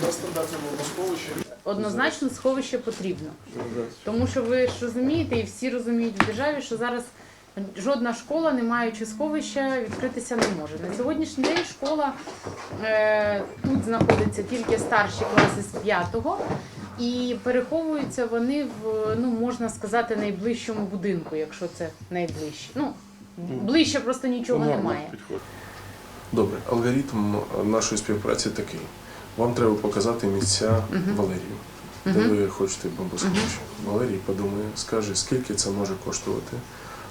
У нас стандартне бомбосховище. Однозначно сховище потрібно. Тому що ви ж розумієте, і всі розуміють в державі, що зараз жодна школа, не маючи сховища, відкритися не може. На сьогоднішній день школа е, тут знаходиться тільки старші класи з п'ятого. І переховуються вони в ну можна сказати найближчому будинку, якщо це найближче. Ну ближче просто нічого немає. Добре, алгоритм нашої співпраці такий. Вам треба показати місця Валерію, де ви хочете бомбосховище. Валерій подумає, скаже, скільки це може коштувати.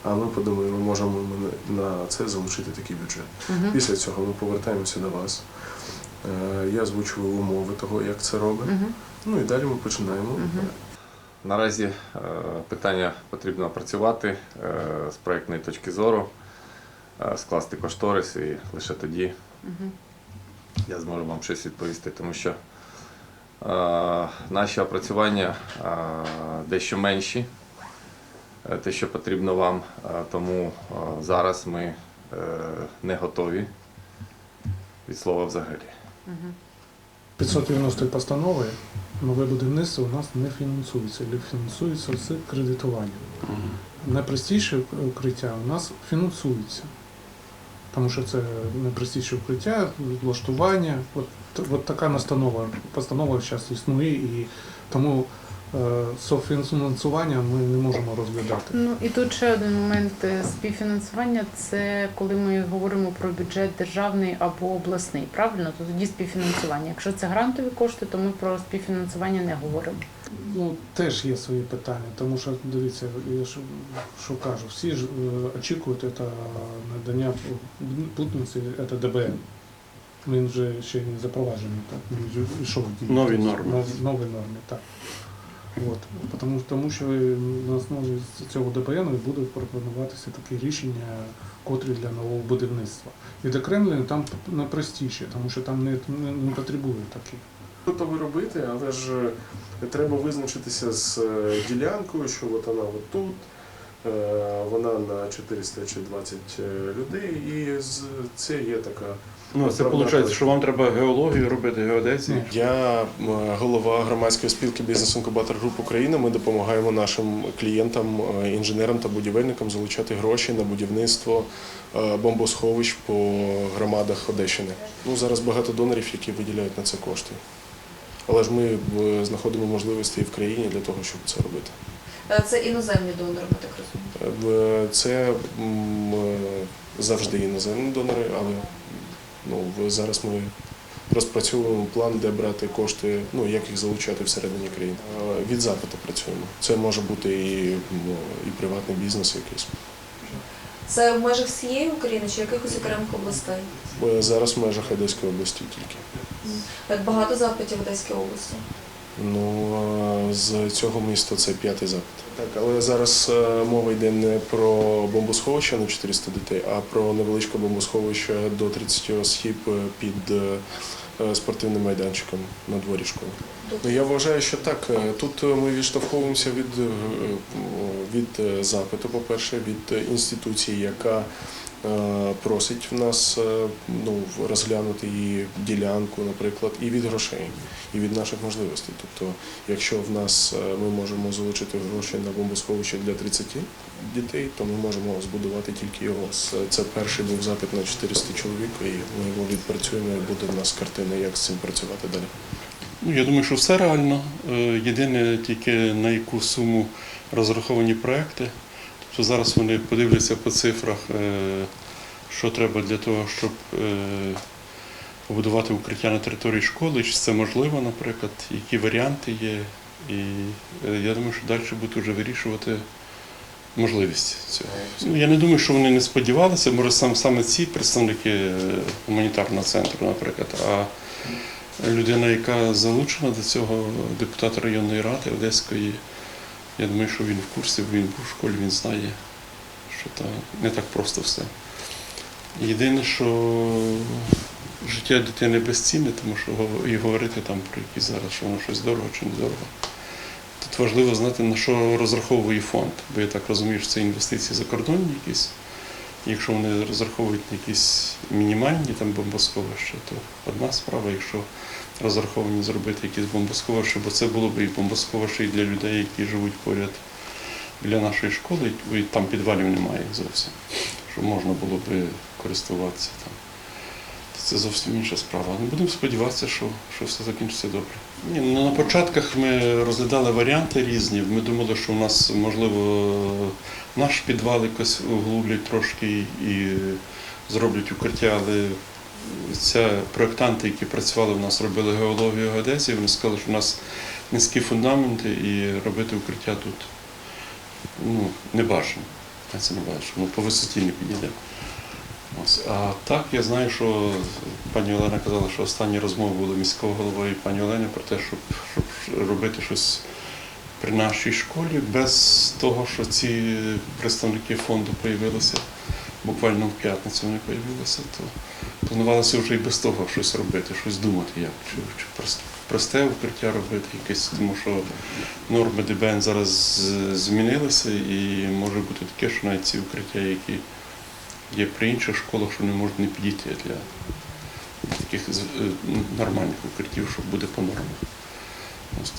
А ми подумаємо, можемо ми на це залучити такий бюджет. Після цього ми повертаємося до вас. Е, Я озвучую умови того, як це робить. Ну і далі ми починаємо. Наразі е, питання потрібно опрацювати е, з проєктної точки зору, скласти кошторис і лише тоді я зможу вам щось відповісти, тому що е, наші опрацювання е, дещо менші, е, те, що потрібно вам, е, тому е, зараз ми е, не готові від слова взагалі. 590 постанови нове будівництво у нас не фінансується, фінансується з кредитуванням. Найпростіше укриття у нас фінансується. Тому що це найпростіше укриття, влаштування. От, от така настанова, постанова зараз існує, і тому е, софінансування ми не можемо розглядати. Ну і тут ще один момент е, співфінансування це коли ми говоримо про бюджет державний або обласний. Правильно, то тоді співфінансування. Якщо це грантові кошти, то ми про співфінансування не говоримо. Ну, теж є свої питання, тому що дивіться, я ж що кажу, всі ж е, очікують це надання путниці, це ДБН. Він вже ще не запроваджений, так? Він вже йшов. Нові норми. Нов- Нові норми, так. От. Тому, тому що на основі цього ДБН будуть пропонуватися такі рішення, котрі для нового будівництва. Відокремлення там найпростіше, тому що там не, не, не потребує таких. Готові робити, але ж е, треба визначитися з е, ділянкою, що от вона от тут, е, вона на 400 чи 20 людей, і це є така. Ну, це виходить, що вам треба геологію робити, геодезію. Я голова громадської спілки бізнес-інкубатор груп України. Ми допомагаємо нашим клієнтам, інженерам та будівельникам залучати гроші на будівництво бомбосховищ по громадах Одещини. Ну зараз багато донорів, які виділяють на це кошти. Але ж ми е, знаходимо можливості і в країні для того, щоб це робити. Е, Це іноземні донори, ми так розуміємо. Е, Це завжди іноземні донори, але ну, зараз ми розпрацьовуємо план, де брати кошти, ну як їх залучати всередині країни. Від запиту працюємо. Це може бути і, і приватний бізнес якийсь. Це в межах всієї України чи якихось окремих областей? Зараз в межах Одеської області тільки. Як багато запитів в Одеській області. Ну з цього міста це п'ятий запит. Так, але зараз е, мова йде не про бомбосховище на 400 дітей, а про невеличке бомбосховище до 30 осіб під е, спортивним майданчиком на дворі школи. Ну, я вважаю, що так. е, Тут е, ми відштовховуємося від, е, від е, запиту, по-перше, від е, інституції, яка е, просить в нас е, ну, розглянути її ділянку, наприклад, і від грошей, і від наших можливостей. Тобто, якщо в нас е, ми можемо залучити гроші на бомбосховище для 30 дітей, то ми можемо збудувати тільки його. Це- перший був запит на 400 чоловік, і ми його відпрацюємо, і буде в нас картина, як з цим працювати далі. Ну, я думаю, що все реально. Е, Єдине тільки на яку суму розраховані проекти. Тобто зараз вони подивляться по цифрах, е, що треба для того, щоб е, побудувати укриття на території школи, чи це можливо, наприклад, які варіанти є. І е, я думаю, що далі будуть вже вирішувати можливість цього. Ну, я не думаю, що вони не сподівалися, може сам, саме ці представники гуманітарного центру, наприклад. А людина, яка залучена до цього, депутат районної ради Одеської. Я думаю, що він в курсі, він був в школі, він знає, що то не так просто все. Єдине, що життя дитини безцінне, тому що і говорити там про якісь зараз, що воно щось дорого чи не дорого. Тут важливо знати, на що розраховує фонд, бо я так розумію, що це інвестиції закордонні якісь. Якщо вони розраховують на якісь мінімальні там бомбосховища, то одна справа, якщо розраховані зробити якісь бомбосховища, бо це було б і бомбосховище і для людей, які живуть поряд біля нашої школи, і там підвалів немає зовсім, щоб можна було б користуватися там. Це зовсім інша справа. Але будемо сподіватися, що, що все закінчиться добре. Ні, ну, на початках ми розглядали варіанти різні. Ми думали, що у нас можливо наш підвал якось углублять трошки і зроблять укриття, але це проєктанти, які працювали в нас, робили геологію геодезії, вони сказали, що у нас низькі фундаменти і робити укриття тут ну, не бажано. Це не бачимо, ну, по висоті не підійде. Ось. А так я знаю, що пані Олена казала, що останні розмови були міського голови і пані Олени про те, щоб, щоб робити щось при нашій школі без того, що ці представники фонду появилися буквально в п'ятницю вони появилися, то планувалося вже і без того щось робити, щось думати, як чи, чи просте укриття робити, якесь, тому що норми ДБН зараз змінилися і може бути таке, що навіть ці укриття, які є при інших школах, що не можуть не підійти для таких е, нормальних укриттів, що буде по нормах.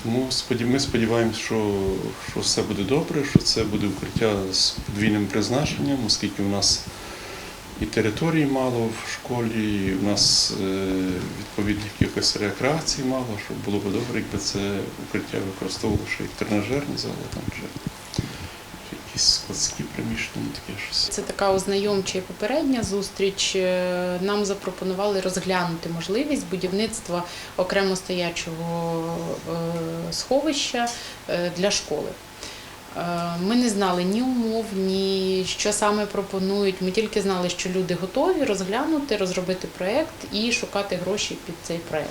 Тому ми сподіваємося, що, що все буде добре, що це буде укриття з подвійним призначенням, оскільки в нас і території мало в школі, і в нас е, відповідних якихось рекреацій мало, щоб було б добре, якби це укриття використовувало ще як тренажерні зали, там, чи, якісь складські приміщення, таке щось. Це така ознайомча і попередня зустріч. Е, Нам запропонували розглянути можливість будівництва окремо стоячого е, сховища для школи. Е, Ми не знали ні умов, ні що саме пропонують. Ми тільки знали, що люди готові розглянути, розробити проєкт і шукати гроші під цей проєкт.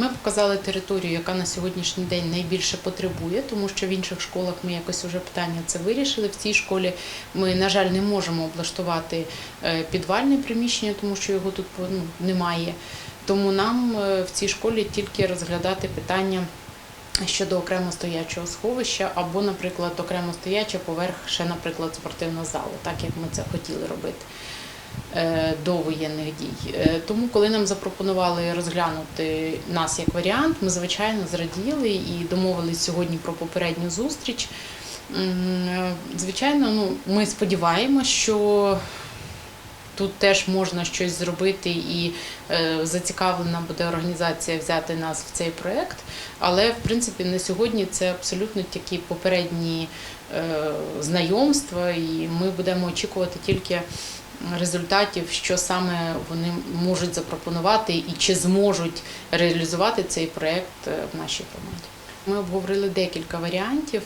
Ми показали територію, яка на сьогоднішній день найбільше потребує, тому що в інших школах ми якось уже питання це вирішили. В цій школі ми, на жаль, не можемо облаштувати е, підвальне приміщення, тому що його тут ну, немає. Тому нам е, в цій школі тільки розглядати питання щодо окремо стоячого сховища, або, наприклад, окремо стояча поверх ще, наприклад, спортивного залу, так як ми це хотіли робити е, до воєнних дій. Е, Тому, коли нам запропонували розглянути нас як варіант, ми звичайно зраділи і домовились сьогодні про попередню зустріч. Е, Звичайно, ну ми сподіваємося, що тут теж можна щось зробити, і е, зацікавлена буде організація взяти нас в цей проект. Але в принципі на сьогодні це абсолютно такі попередні е, знайомства, і ми будемо очікувати тільки результатів, що саме вони можуть запропонувати і чи зможуть реалізувати цей проект е, в нашій громаді. Ми обговорили декілька варіантів.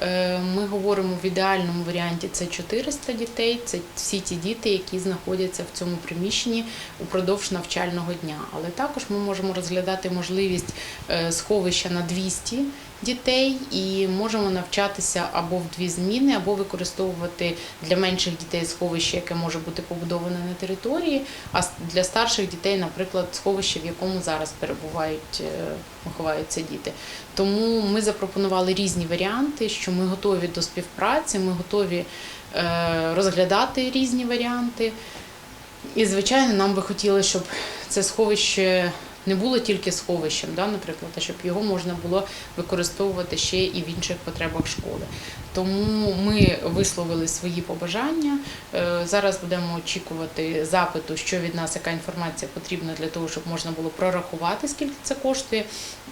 Е, Ми говоримо в ідеальному варіанті це 400 дітей, це всі ті діти, які знаходяться в цьому приміщенні упродовж навчального дня. Але також ми можемо розглядати можливість е, сховища на 200 дітей і можемо навчатися або в дві зміни, або використовувати для менших дітей сховище, яке може бути побудоване на території, а для старших дітей, наприклад, сховище, в якому зараз перебувають, е, ховаються діти. Тому ми запропонували різні варіанти, що ми готові до співпраці, ми готові е, розглядати різні варіанти. І, звичайно, нам би хотілося, щоб це сховище не було тільки сховищем, да, наприклад, а щоб його можна було використовувати ще і в інших потребах школи. Тому ми висловили свої побажання. Е, Зараз будемо очікувати запиту, що від нас, яка інформація потрібна для того, щоб можна було прорахувати, скільки це коштує,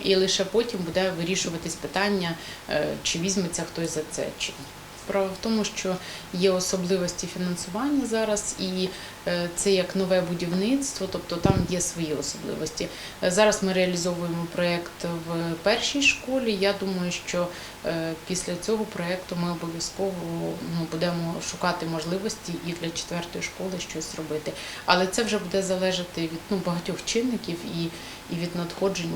і лише потім буде вирішуватись питання, е, чи візьметься хтось за це чи ні. Справа в тому, що є особливості фінансування зараз, і е, це як нове будівництво, тобто там є свої особливості. Е, Зараз ми реалізовуємо проєкт в першій школі. Я думаю, що е, після цього проєкту ми обов'язково ну, будемо шукати можливості і для четвертої школи щось робити. Але це вже буде залежати від ну, багатьох чинників і, і від надходжень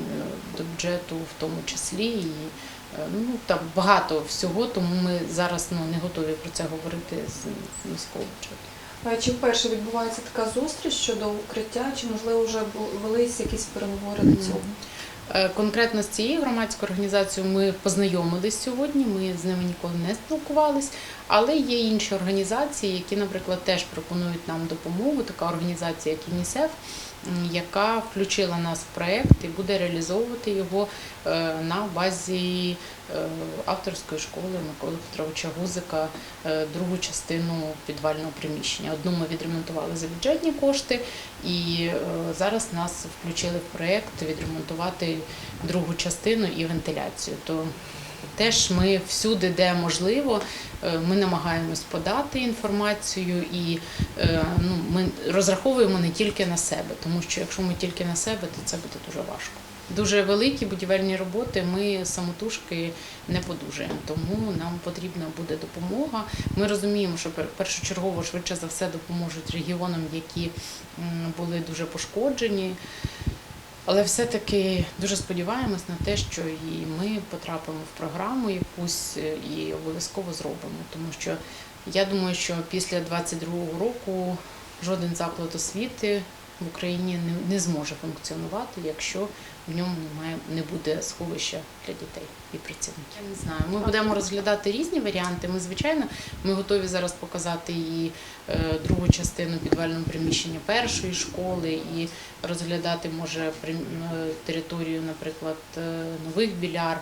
до бюджету в тому числі. І, ну, там багато всього, тому ми зараз ну, не готові про це говорити з, міського бюджету. Чи вперше відбувається така зустріч щодо укриття, чи можливо вже велись якісь переговори до цього? Е, Конкретно з цією громадською організацією ми познайомились сьогодні. Ми з ними ніколи не спілкувались, але є інші організації, які, наприклад, теж пропонують нам допомогу. Така організація, як ЮНІСЕФ, яка включила нас в проект і буде реалізовувати його е, на базі е, авторської школи Миколи Петровича Гузика, е, другу частину підвального приміщення. Одну ми відремонтували за бюджетні кошти, і зараз нас включили в проєкт відремонтувати другу частину і вентиляцію. То теж ми всюди, де можливо, е, ми намагаємось подати інформацію і е, ну, ми розраховуємо не тільки на себе, тому що якщо ми тільки на себе, то це буде дуже важко. Дуже великі будівельні роботи ми самотужки не подужаємо, тому нам потрібна буде допомога. Ми розуміємо, що пер- першочергово швидше за все допоможуть регіонам, які були дуже пошкоджені. Але все-таки дуже сподіваємось на те, що і ми потрапимо в програму якусь е, і обов'язково зробимо. Тому що я думаю, що після 22-го року жоден заклад освіти в Україні не, не зможе функціонувати, якщо в ньому немає не буде сховища для дітей і працівників. Я не знаю. Ми будемо розглядати різні варіанти. Ми, звичайно, ми готові зараз показати і е, другу частину підвального приміщення першої школи, і розглядати може е, територію, наприклад, е, нових біляр.